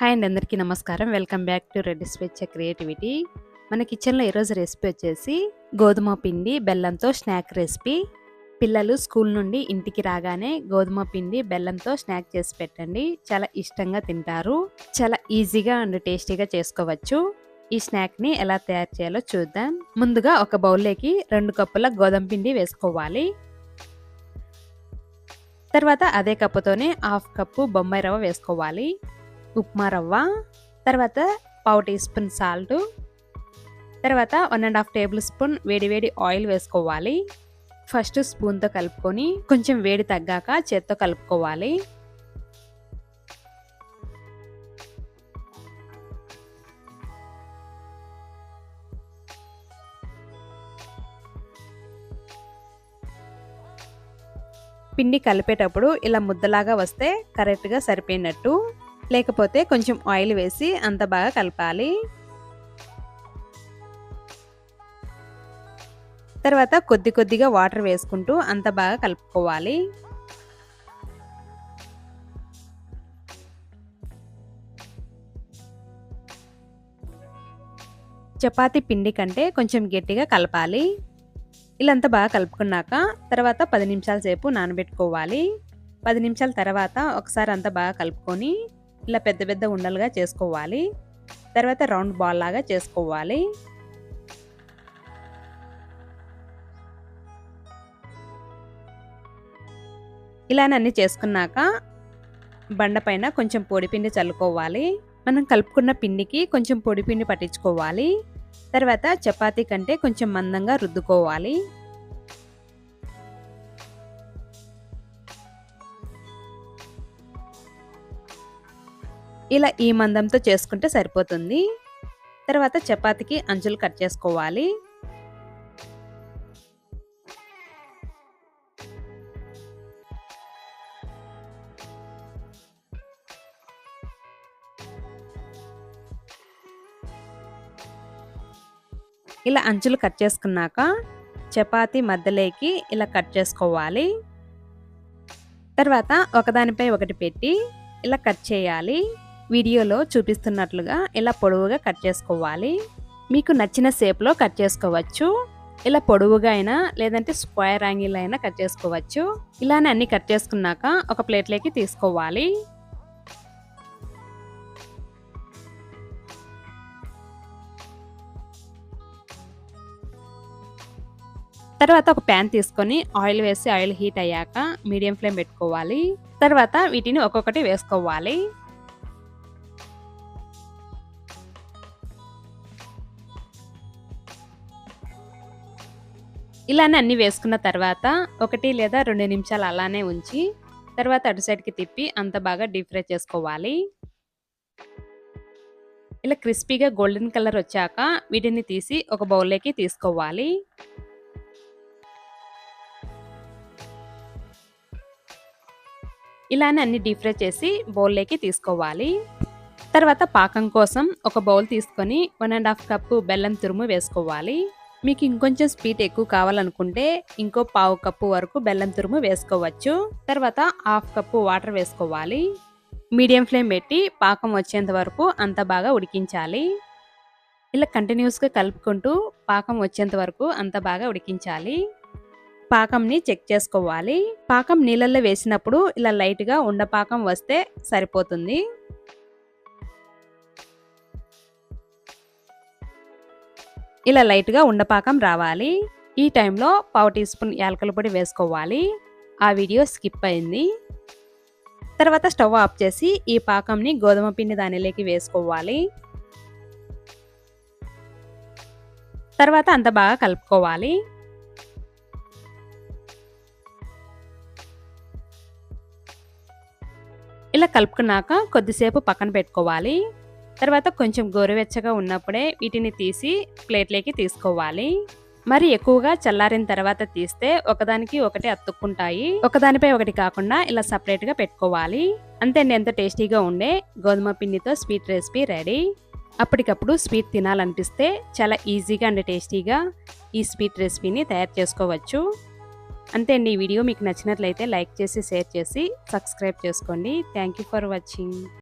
Hi అండి అందరికీ నమస్కారం. Welcome back to red speech creativity. మన కిచెన్లో ఈరోజు రెసిపీ వచ్చేసి గోధుమ పిండి బెల్లంతో స్నాక్ రెసిపీ. పిల్లలు స్కూల్ నుండి ఇంటికి రాగానే గోధుమ పిండి బెల్లంతో స్నాక్ చేసి పెట్టండి. చాలా ఇష్టంగా తింటారు. చాలా ఈజీగా అండ్ టేస్టీగా చేసుకోవచ్చు. ఈ స్నాక్ని ఎలా తయారు చేయాలో చూద్దాం. ముందుగా ఒక బౌల్లోకి రెండు కప్పుల గోధుమ పిండి వేసుకోవాలి. తర్వాత అదే కప్పుతోనే హాఫ్ కప్పు బొమ్మాయి రవ్వ వేసుకోవాలి. ఉప్మా రవ్వ తర్వాత పావు టీ స్పూన్ సాల్ట్ తర్వాత one and half tablespoon వేడివేడి ఆయిల్ వేసుకోవాలి. ఫస్ట్ స్పూన్తో కలుపుకొని కొంచెం వేడి తగ్గాక చేత్తో కలుపుకోవాలి. పిండి కలిపేటప్పుడు ఇలా ముద్దలాగా వస్తే కరెక్ట్గా సరిపోయినట్టు. లేకపోతే కొంచెం ఆయిల్ వేసి అంత బాగా కలపాలి. తర్వాత కొద్ది కొద్దిగా వాటర్ వేసుకుంటూ అంత బాగా కలుపుకోవాలి. చపాతీ పిండి కంటే కొంచెం గట్టిగా కలపాలి. ఇలాంతా బాగా కలుపుకున్నాక తర్వాత పది నిమిషాల సేపు నానబెట్టుకోవాలి. పది నిమిషాల తర్వాత ఒకసారి అంతా బాగా కలుపుకొని ఇలా పెద్ద పెద్ద ఉండలుగా చేసుకోవాలి. తర్వాత రౌండ్ బాల్ లాగా చేసుకోవాలి. ఇలానే చేసుకున్నాక బండ కొంచెం పొడిపిండి చల్లుకోవాలి. మనం కలుపుకున్న పిండికి కొంచెం పొడిపిండి పట్టించుకోవాలి. తర్వాత చపాతీ కంటే కొంచెం మందంగా రుద్దుకోవాలి. ఇలా ఈ మందంతో చేసుకుంటే సరిపోతుంది. తర్వాత చపాతీకి అంచులు కట్ చేసుకోవాలి. ఇలా అంచులు కట్ చేసుకున్నాక చపాతీ మధ్యలోకి ఇలా కట్ చేసుకోవాలి. తర్వాత ఒకదానిపై ఒకటి పెట్టి ఇలా కట్ చేయాలి. వీడియోలో చూపిస్తున్నట్లుగా ఇలా పొడవుగా కట్ చేసుకోవాలి. మీకు నచ్చిన షేప్లో కట్ చేసుకోవచ్చు. ఇలా పొడవుగా అయినా లేదంటే స్క్వేర్ యాంగిల్ అయినా కట్ చేసుకోవచ్చు. ఇలానే అన్ని కట్ చేసుకున్నాక ఒక ప్లేట్లోకి తీసుకోవాలి. తర్వాత ఒక ప్యాన్ తీసుకొని ఆయిల్ వేసి ఆయిల్ హీట్ అయ్యాక మీడియం ఫ్లేమ్ పెట్టుకోవాలి. తర్వాత వీటిని ఒక్కొక్కటి వేసుకోవాలి. ఇలానే అన్నీ వేసుకున్న తర్వాత ఒకటి లేదా రెండు నిమిషాలు అలానే ఉంచి తర్వాత అటు సైడ్కి తిప్పి అంత బాగా డీప్ ఫ్రై చేసుకోవాలి. ఇలా క్రిస్పీగా గోల్డెన్ కలర్ వచ్చాక వీటిని తీసి ఒక బౌల్లోకి తీసుకోవాలి. ఇలానే అన్ని డీప్ ఫ్రై చేసి బౌల్లోకి తీసుకోవాలి. తర్వాత పాకం కోసం ఒక బౌల్ తీసుకొని వన్ అండ్ హాఫ్ కప్పు బెల్లం తురుము వేసుకోవాలి. మీకు ఇంకొంచెం స్వీట్ ఎక్కువ కావాలనుకుంటే ఇంకో పావు కప్పు వరకు బెల్లం తురుము వేసుకోవచ్చు. తర్వాత హాఫ్ కప్పు వాటర్ వేసుకోవాలి. మీడియం ఫ్లేమ్ పెట్టి పాకం వచ్చేంత వరకు అంత బాగా ఉడికించాలి. ఇలా కంటిన్యూస్గా కలుపుకుంటూ పాకం వచ్చేంత వరకు అంత బాగా ఉడికించాలి. పాకంని చెక్ చేసుకోవాలి. పాకం నీళ్ళల్లో వేసినప్పుడు ఇలా లైట్గా ఉండపాకం వస్తే సరిపోతుంది. ఇలా లైట్గా ఉండపాకం రావాలి. ఈ టైంలో పావు టీ స్పూన్ యాలకల పొడి వేసుకోవాలి. ఆ వీడియో స్కిప్ అయింది. తర్వాత స్టవ్ ఆఫ్ చేసి ఈ పాకంని గోధుమ పిండి దానిలోకి వేసుకోవాలి. తర్వాత అంత బాగా కలుపుకోవాలి. ఇలా కలుపుకున్నాక కొద్దిసేపు పక్కన పెట్టుకోవాలి. తర్వాత కొంచెం గోరువెచ్చగా ఉన్నప్పుడే వీటిని తీసి ప్లేట్లోకి తీసుకోవాలి. మరి ఎక్కువగా చల్లారిన తర్వాత తీస్తే ఒకదానికి ఒకటి అతుక్కుంటాయి. ఒకదానిపై ఒకటి కాకుండా ఇలా సపరేట్గా పెట్టుకోవాలి. అంతే ఎంత టేస్టీగా ఉండే గోధుమ పిండితో స్వీట్ రెసిపీ రెడీ. అప్పటికప్పుడు స్వీట్ తినాలనిపిస్తే చాలా ఈజీగా అండ్ టేస్టీగా ఈ స్వీట్ రెసిపీని తయారు చేసుకోవచ్చు. అంతే అండి ఈ వీడియో మీకు నచ్చినట్లయితే లైక్ చేసి షేర్ చేసి సబ్స్క్రైబ్ చేసుకోండి. Thank for watching.